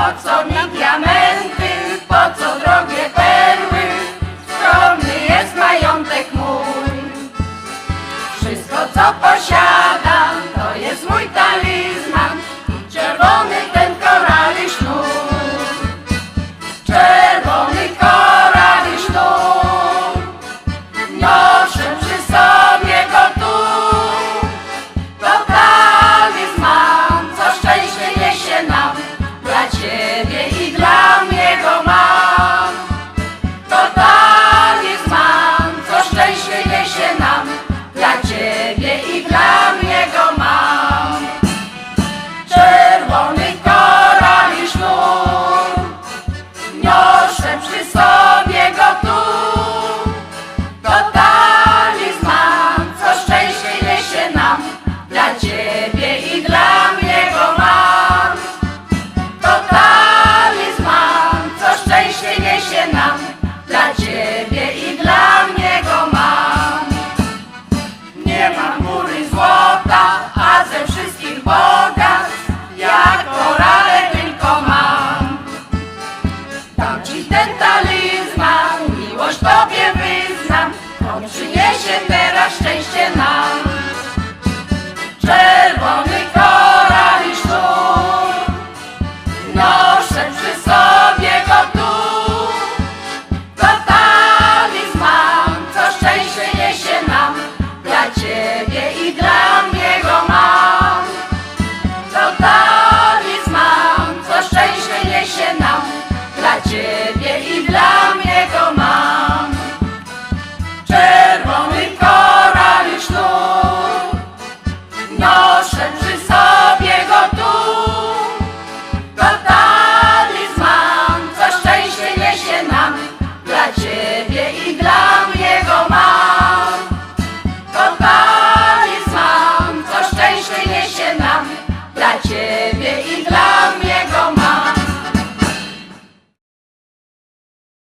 Po co mi diamenty, po co drogie perły? Skromny jest majątek mój. Wszystko co posiadam. Dam ci ten talizman, miłość Tobie wyznam, on przyniesie teraz szczęście nam. Czerwony koral i sznur, noszę przy sobie go tu. To talizman, co szczęście niesie nam, dla Ciebie i dla mnie go mam. To talizman,